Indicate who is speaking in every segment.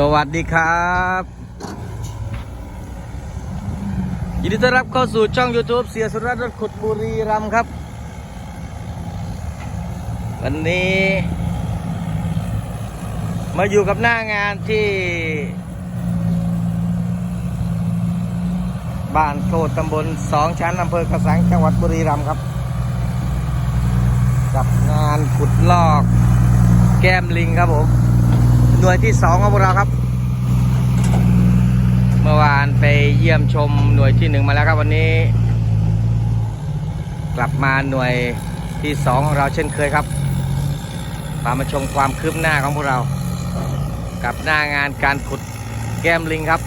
Speaker 1: สวัสดีครับยินดีต้อนรับเข้าสู่ช่อง YouTube เสียสุรัตน์รถขุดบุรีรัมครับ วันนี้ มาอยู่กับหน้างานที่ บ้านโคดตำบลสองชั้นอำเภอกระสังจังหวัดบุรีรัมย์ครับ กับงานขุดลอก แก้มลิงครับผม หน่วยที่สองของพวกเราครับ เมื่อวานไปเยี่ยมชมหน่วยที่หนึ่งมาแล้วครับวันนี้ กลับมาหน่วยที่สองของเราเช่นเคยครับพามาชมความคืบหน้าของพวกเรา กับหน้างานการขุดแก้มลิงครับ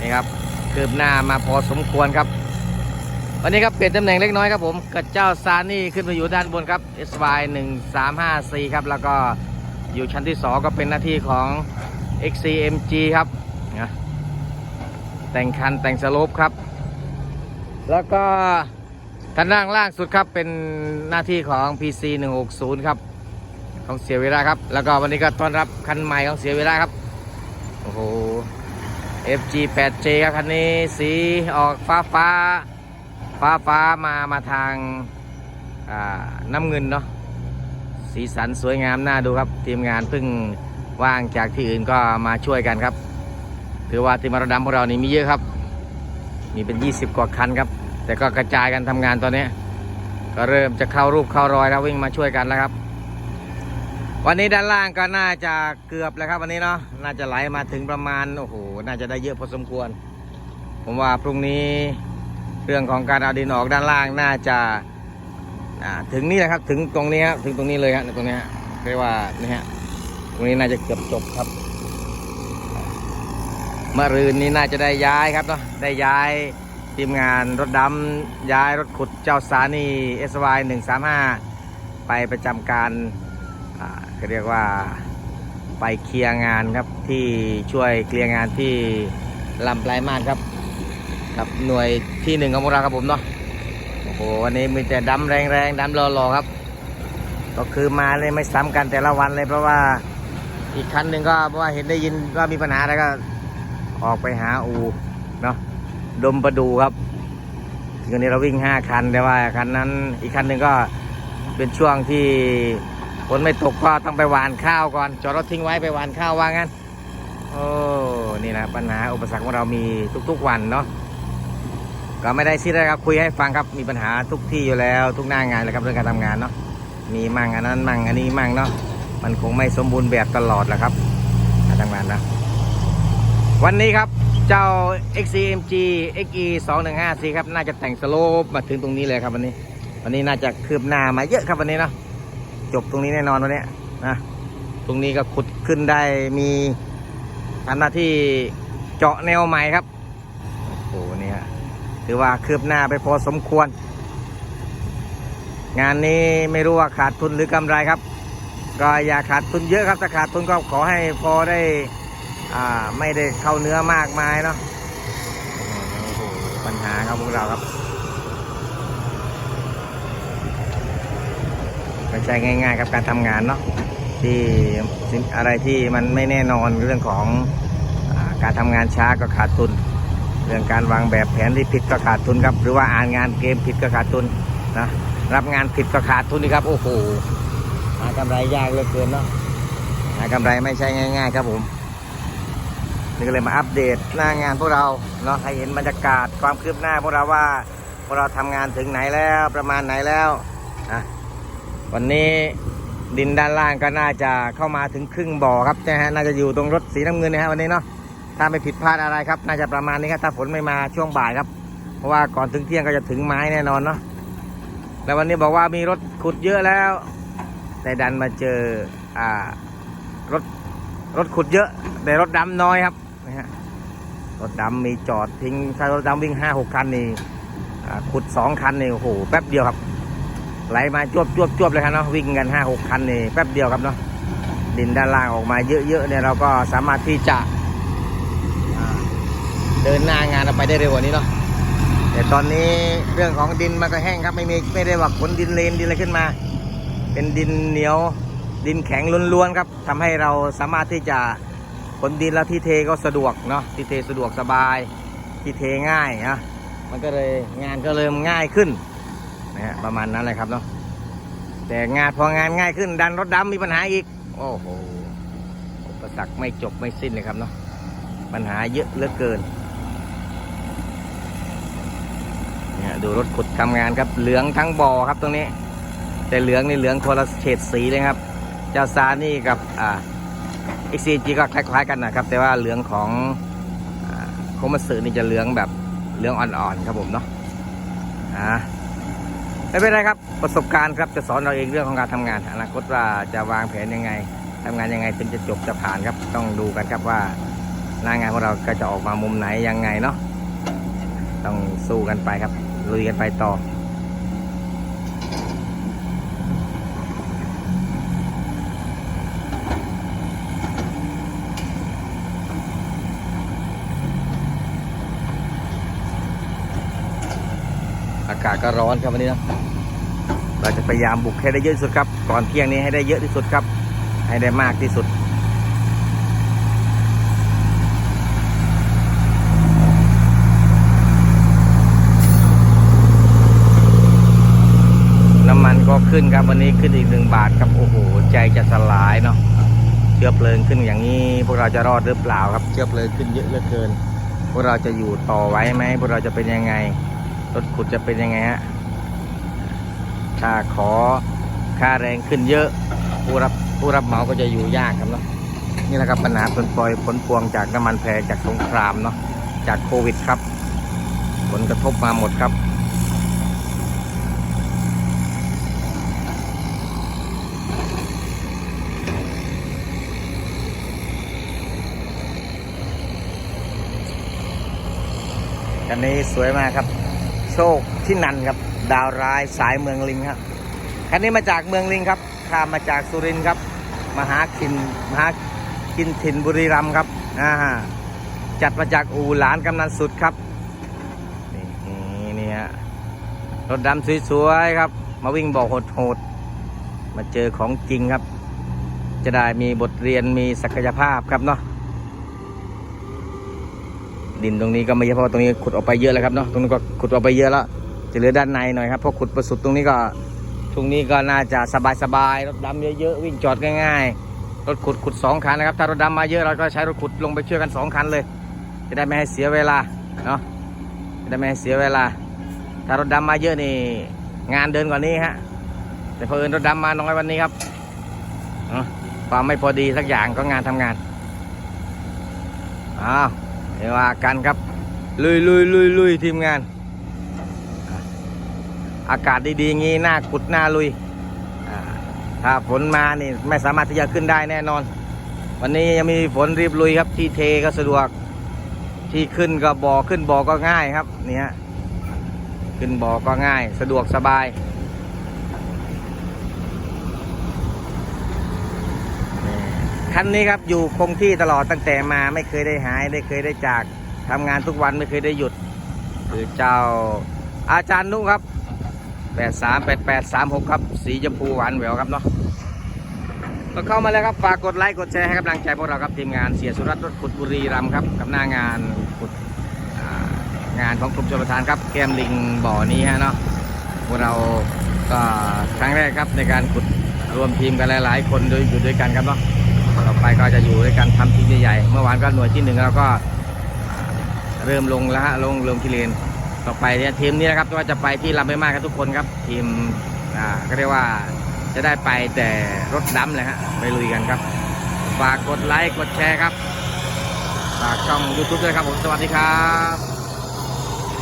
Speaker 1: นี่ครับคืบหน้ามาพอสมควรครับ วันนี้ครับเปลี่ยนตำแหน่งเล็กน้อยครับผมกับเจ้าซานี่ขึ้นมาอยู่ด้านบนครับ SY 1 3 5 4ครับแล้วก็ อยู่ชั้นที่2ก็เป็นหน้าที่ของ XCMG ครับนะแต่งคันแต่งสโลปครับ แล้วก็ทางด้านล่างสุดครับเป็นหน้าที่ของ PC 160 ครับ ของเสียเวลาครับ แล้วก็วันนี้ก็ต้อนรับคันใหม่ของเสียเวลาครับ โอ้โห FG 8J ครับคันนี้สีออกฟ้าฟ้าฟ้าฟ้ามามาทางน้ำเงินเนาะ สีสันสวยงามน่าดูครับ ทีมงานเพิ่งว่างจากที่อื่นก็มาช่วยกันครับ ถือว่าทีมระดำของเรานี่มีเยอะครับ มีเป็น 20 กว่าคันครับ แต่ก็กระจายกันทำงานตอนนี้ ก็เริ่มจะเข้ารูปเข้ารอยแล้ววิ่งมาช่วยกันแล้วครับ วันนี้ด้านล่างก็น่าจะเกือบแล้วครับวันนี้เนาะน่าจะไหลมาถึงประมาณโอ้โหน่าจะได้เยอะพอสมควร ผมว่าพรุ่งนี้เรื่องของการเอาดินออกด้านล่างน่าจะ อ่าถึงนี่แหละครับถึงตรงนี้ครับถึงตรงนี้เลยฮะตรงนี้เรียกว่านี่ฮะตรงนี้น่าจะเกือบจบครับเมื่อรืนนี้น่าจะได้ย้ายครับเนาะได้ย้ายทีมงานรถดำย้ายรถขุดเจ้าสานี SY 135 ไปประจำการอ่าเขาเรียกว่าไปเคลียร์งานครับที่ช่วยเคลียร์งานที่ลำปลายมาศครับ กับหน่วยที่หนึ่งของพวกเราครับผมเนาะ โอ้โหวันนี้มีแต่ดำแรงๆดำรอๆครับ ก็คือมาเลยไม่ซ้ำกันแต่ละวันเลย เพราะว่าอีกคันหนึ่งก็เพราะว่าเห็นได้ยินว่ามีปัญหาแล้วก็ ออกไปหาอูเนาะดมประดูครับวันนี้เราวิ่งห้าคันแต่ว่าคันนั้น อีกคันหนึ่งก็เป็นช่วงที่ฝนไม่ตกก็ต้องไปหวานข้าวก่อน จอดรถทิ้งไว้ไปหวานข้าวว่างั้น โอ้ นี่นะปัญหาอุปสรรคของเรามีทุกๆวันเนาะ ก็ไม่ได้ซีเรียสครับคุยให้ฟังครับมีปัญหาทุกที่อยู่แล้วทุกหน้างานเลยครับเรื่องการทำงานเนาะมีมั่งอันนั้นมั่งอันนี้มั่งเนาะมันคงไม่สมบูรณ์แบบตลอดแหละครับการทำงานนะวันนี้ครับเจ้า XCMG XE 2 1 5 4ครับน่าจะแต่งสโลปมาถึงตรงนี้เลยครับวันนี้ วันนี้น่าจะคืบหน้ามาเยอะครับวันนี้เนาะจบตรงนี้แน่นอนวันนี้นะตรงนี้ก็ขุดขึ้นได้มีทำหน้าที่เจาะแนวใหม่ครับ ถือว่าคืบหน้าไปพอสมควร งานนี้ไม่รู้ว่าขาดทุนหรือกำไรครับ ก็อย่าขาดทุนเยอะครับถ้าขาดทุนก็ขอให้พอได้อ่าไม่ได้เข้าเนื้อมากมายเนาะปัญหาครับพวกเราครับไม่ใช่ง่ายๆครับการทำงานเนาะที่สิ่งอะไรที่มันไม่แน่นอนเรื่องของอการทำงานช้าก็ขาดทุน เรื่องการวางแบบแผนที่ผิดก็ขาดทุนครับ หรือว่าอ่านงานเกมผิดก็ขาดทุนนะรับงานผิดก็ขาดทุนนี่ครับ โอ้โหหากำไรยากเหลือเกินเนาะหากำไรไม่ใช่ง่าย ๆ ครับผมนี่ก็เลยมาอัปเดตหน้างานพวกเราเนาะให้เห็นบรรยากาศความคืบหน้าพวกเราว่าพวกเราทำงานถึงไหนแล้วประมาณไหนแล้วนะวันนี้ดินด้านล่างก็น่าจะเข้ามาถึงครึ่งบ่อครับนะฮะน่าจะอยู่ตรงรถสีน้ำเงินนะฮะวันนี้เนาะ ถ้าไม่ผิดพลาดอะไรครับ น่าจะประมาณนี้ครับ ถ้าฝนไม่มาช่วงบ่ายครับ เพราะว่าก่อนถึงเที่ยงก็จะถึงไม้แน่นอนเนาะแล้ววันนี้บอกว่ามีรถขุดเยอะแล้ว แต่ดันมาเจออ่ารถรถขุดเยอะ แต่รถดำน้อยครับนะฮะรถดำมีจอดทิ้งถ้ารถดำวิ่งห้าหกคันนี่ขุดสองคันนี่โอ้โหแป๊บเดียวครับ ไหลมาจวบจวบจวบเลยครับเนาะวิ่งกันห้าหกคันนี่แป๊บเดียวครับเนาะดินด้านล่างออกมาเยอะๆเนี่ยเราก็สามารถที่จะ เดินหน้างานเราไปได้เร็วกว่านี้เนาะแต่ตอนนี้เรื่องของดินมันก็แห้งครับไม่มีไม่ได้ว่าขนดินเลนดินอะไรขึ้นมา เป็นดินเหนียวดินแข็งล้วนๆครับทำให้เราสามารถที่จะขนดินแล้วที่เทก็สะดวกเนาะที่เทสะดวกสบายที่เทง่ายนะมันก็เลยงานก็เริ่มง่ายขึ้นนะฮะประมาณนั้นเลยครับเนาะแต่งานพองานง่ายขึ้น ดันรถดำมีปัญหาอีก โอ้โหอุปสรรคไม่จบไม่สิ้นเลยครับเนาะปัญหาเยอะเหลือเกินเนี่ย ดูรถขุดทำงานครับเหลืองทั้งบ่อครับตรงนี้ แต่เหลืองนี่เหลืองคนละเฉดสีเลยครับ เจ้าซานี่กับอ่า XCG ก็คล้าย ๆ กันนะครับ แต่ว่าเหลืองของโคมัสึนี่จะเหลืองแบบเหลืองอ่อนๆครับผมเนาะอ่าไม่เป็นไรครับประสบการณ์ครับจะสอนเราเองเรื่องของการทำงาน อนาคตว่าจะวางแผนยังไงทำงานยังไงถึงจะจบจะผ่านครับ ต้องดูกันครับว่าหน้างานของเราก็จะออกมามุมไหนยังไงเนาะต้องสู้กันไปครับ ลุยกันไปต่ออากาศก็ร้อนครับวันนี้นะ เราจะพยายามบุกให้ได้เยอะที่สุดครับ ก่อนเที่ยงนี้ให้ได้เยอะที่สุดครับ ให้ได้มากที่สุด มันก็ขึ้นครับวันนี้ขึ้นอีกหนึ่งบาทครับโอ้โหใจจะสลายเนาะเชื้อเพลิงขึ้นอย่างนี้ พวกเราจะรอดหรือเปล่าครับเชื้อเพลิงขึ้นเยอะเหลือเกิน พวกเราจะอยู่ต่อไว้ไหมพวกเราจะเป็นยังไงรถขุดจะเป็นยังไงฮะถ้าขอค่าแรงขึ้นเยอะ ผู้รับผู้รับเหมาก็จะอยู่ยากครับเนาะนี่แหละครับปัญหาผลปล่อยผลพวงจากน้ำมันแพงจากสงครามเนาะจากโควิดครับ ผลกระทบมาหมดครับ คันนี้สวยมากครับ โชคที่นันครับ ดาวร้ายสายเมืองลิงครับคันนี้มาจากเมืองลิงครับข้ามมาจากสุรินทร์ครับมหาขินมหากินถิ่นบุรีรัมย์ครับอ่าจัดมาจากอู่หลานกำนันสุดครับนี่นี่นี่ฮะรถดำสวยๆครับ มาวิ่งบอกโหดๆมาเจอของจริงครับ จะได้มีบทเรียนมีศักยภาพครับเนาะ ดินตรงนี้ก็ไม่เยอะเพราะตรงนี้ขุดออกไปเยอะแล้วครับเนาะตรงนี้ก็ขุดออกไปเยอะแล้วจะเหลือด้านในหน่อยครับเพราะขุดประสุดตรงนี้ก็ตรงนี้ก็น่าจะสบายๆรถดำเยอะๆวิ่งจอดง่ายๆรถขุดขุดสองคันนะครับถ้ารถดำมาเยอะเราก็ใช้รถขุดลงไปช่วยกันสองคันเลย จะได้ไม่ให้เสียเวลาเนาะจะได้ไม่ให้เสียเวลา ถ้ารถดำมาเยอะนี่งานเดินกว่านี้ฮะแต่เพอเอิญรถดำมาน้อยวันนี้ครับความไม่พอดีสักอย่างก็งานทำงานอ้าว ดี๋ยวว่ากันครับ ลุยลุยลุยลุยทีมงาน อากาศดีๆงี้หน้าขุดหน้าลุย ถ้าฝนมานี่ไม่สามารถที่จะขึ้นได้แน่นอน วันนี้ยังมีฝนรีบลุยครับ ที่เทก็สะดวก ที่ขึ้นก็บ่อขึ้นบ่อก็ง่ายครับนี่ฮะขึ้นบ่อก็ง่าย สะดวกสบาย คันนี้ครับอยู่คงที่ตลอดตั้งแต่มาไม่เคยได้หายได้เคยได้จากทำงานทุกวันไม่เคยได้หยุด คือเจ้าอาจารย์นุครับ 838836 ครับ สีชมพูหวานแหววครับเนาะก็เข้ามาแล้วครับฝากกดไลค์กดแชร์ให้กำลังใจพวกเราครับทีมงานเสียสุรัตน์รถขุดบุรีรัมครับกับหน้างานขุดงานของกรมชลประทานครับแก้มลิงบ่อนี้ฮะเนาะพวกเราก็ครั้งแรกครับในการขุดรวมทีมกันหลาย ๆ คนโดยอยู่ด้วยกันครับเนาะ ต่อไปก็จะอยู่ด้วยกันทำทีมใหญ่ๆเมื่อวานก็หน่วยที่หนึ่งเราก็เริ่มลงแล้วฮะลงลงที่เลนต่อไปเนี่ยทีมนี้นะครับว่าจะไปที่ลำไม่มากกันทุกคนครับ ทีมอ่าก็เรียกว่าจะได้ไปแต่รถดำเลยฮะไปลุยกันครับฝากกดไลค์กดแชร์ครับฝากช่อง YouTube ด้วยครับผมสวัสดีครับ